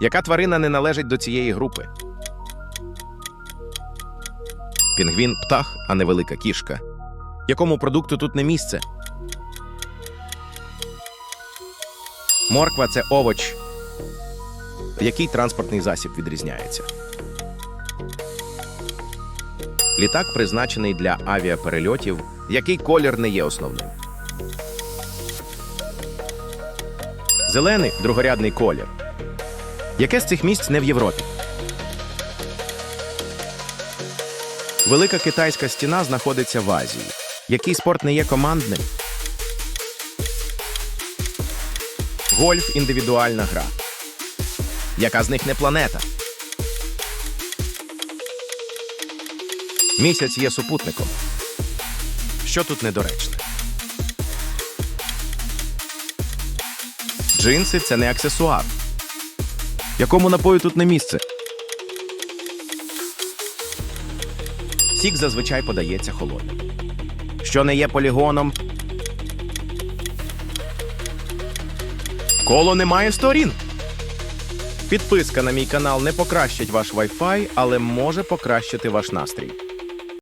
Яка тварина не належить до цієї групи? Пінгвін птах, а не велика кішка. Якому продукту тут не місце? Морква це овоч. Який транспортний засіб відрізняється? Літак призначений для авіаперельотів. Який колір не є основним? Зелений другорядний колір. Яке з цих місць не в Європі? Велика китайська стіна знаходиться в Азії. Який спорт не є командним? Гольф індивідуальна гра. Яка з них не планета? Місяць є супутником. Що тут недоречне? Джинси це не аксесуар. Якому напою тут не місце? Сік зазвичай подається холодним. Що не є полігоном. Коло не має сторін. Підписка на мій канал не покращить ваш Wi-Fi, але може покращити ваш настрій.